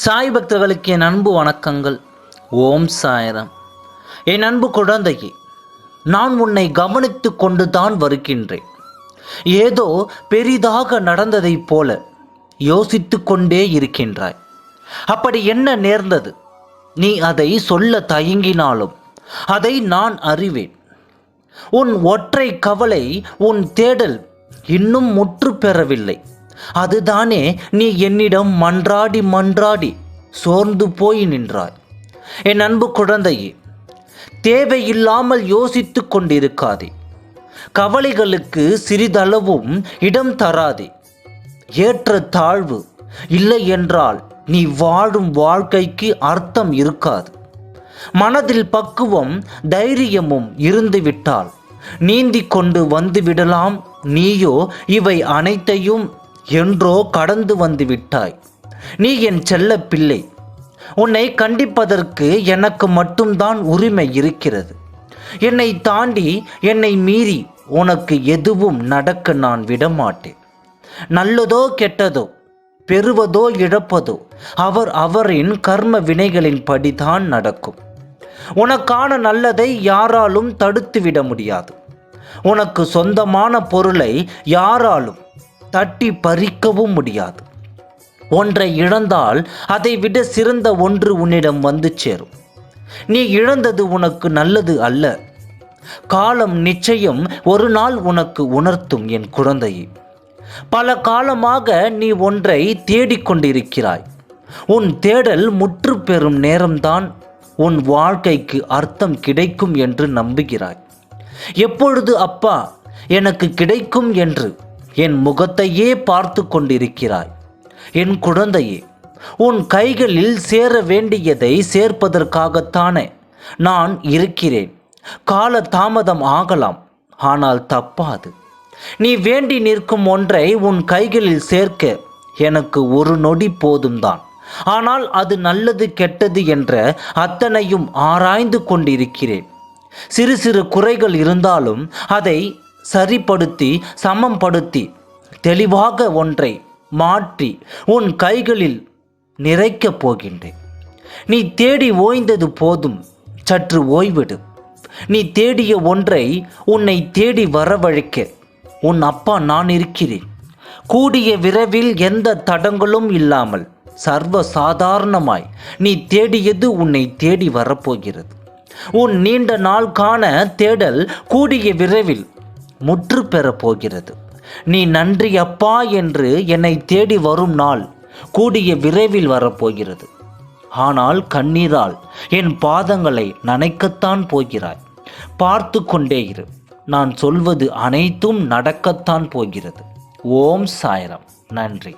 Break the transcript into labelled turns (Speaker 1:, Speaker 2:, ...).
Speaker 1: சாய் பக்தர்களுக்கு என் அன்பு வணக்கங்கள். ஓம் சாயரம். என் அன்பு குழந்தையே நான் உன்னை கவனித்து கொண்டு தான் வருகின்றேன். ஏதோ பெரிதாக நடந்ததைப் போல யோசித்து கொண்டே இருக்கின்றாய். அப்படி என்ன நேர்ந்தது? நீ அதை சொல்ல தயங்கினாலும் அதை நான் அறிவேன். உன் ஒற்றை கவலை உன் தேடல் இன்னும் முற்று பெறவில்லை. அதுதானே நீ என்னிடம் மன்றாடி மன்றாடி சோர்ந்து போய் நின்றாய். என் அன்பு குழந்தையே தேவையில்லாமல் யோசித்து கொண்டிருக்காதே. கவலைகளுக்கு சிறிதளவும் இடம் தராதே. ஏற்ற தாழ்வு இல்லை என்றால் நீ வாழும் வாழ்க்கைக்கு அர்த்தம் இருக்காது. மனதில் பக்குவம் தைரியமும் இருந்துவிட்டால் நீந்தி கொண்டு வந்து விடலாம் நீயோ இவை அனைத்தையும் என்றோ கடந்து வந்து விட்டாய். நீ என் செல்ல பிள்ளை. உன்னை கண்டிப்பதற்கு எனக்கு மட்டும்தான் உரிமை இருக்கிறது. என்னை தாண்டி என்னை மீறி உனக்கு எதுவும் நடக்க நான் விடமாட்டேன். நல்லதோ கெட்டதோ பெறுவதோ இழப்பதோ அவர் அவரின் கர்ம வினைகளின் படிதான் நடக்கும். உனக்கான நல்லதை யாராலும் தடுத்து விட முடியாது. உனக்கு சொந்தமான பொருளை யாராலும் தட்டி பறிக்கவும் முடியாது. ஒன்றை இழந்தால் அதை விட சிறந்த ஒன்று உன்னிடம் வந்து சேரும். நீ இழந்தது உனக்கு நல்லது அல்ல. காலம் நிச்சயம் ஒரு நாள் உனக்கு உணர்த்தும் என் குழந்தையை. பல காலமாக நீ ஒன்றை தேடிக்கொண்டிருக்கிறாய் உன் தேடல் முற்று பெறும் நேரம்தான் உன் வாழ்க்கைக்கு அர்த்தம் கிடைக்கும் என்று நம்புகிறாய். எப்பொழுது அப்பா எனக்கு கிடைக்கும் என்று என் முகத்தையே பார்த்து கொண்டிருக்கிறாய். என் குழந்தையே உன் கைகளில் சேர வேண்டியதை சேர்ப்பதற்காகத்தானே நான் இருக்கிறேன். கால தாமதம் ஆகலாம் ஆனால் தப்பாது. நீ வேண்டி நிற்கும் ஒன்றை உன் கைகளில் சேர்க்க எனக்கு ஒரு நொடி போதும்தான். ஆனால் அது நல்லது கெட்டது என்ற அத்தனையும் ஆராய்ந்து கொண்டிருக்கிறேன். சிறு சிறு குறைகள் இருந்தாலும் அதை சரிப்படுத்தி சமம்படுத்தி தெளிவாக ஒன்றை மாற்றி உன் கைகளில் நிறைக்கப் போகின்றேன். நீ தேடி ஓய்ந்தது போதும் சற்று ஓய்விடு. நீ தேடிய ஒன்றை உன்னை தேடி வரவழைக்க உன் அப்பா நான் இருக்கிறேன். கூடிய விரைவில் எந்த தடங்களும் இல்லாமல் சர்வ சாதாரணமாய் நீ தேடியது உன்னை தேடி வரப்போகிறது. உன் நீண்ட நாள் காண தேடல் கூடிய விரைவில் முற்று பெறப் போகிறது. நீ நன்றி அப்பா என்று என்னை தேடி வரும் நாள் கூடிய விரைவில் வரப்போகிறது ஆனால் கண்ணீரால் என் பாதங்களை நனைக்கத்தான் போகிறாய். பார்த்து கொண்டே இரு. நான் சொல்வது அனைத்தும் நடக்கத்தான் போகிறது. ஓம் சாயரம். நன்றி.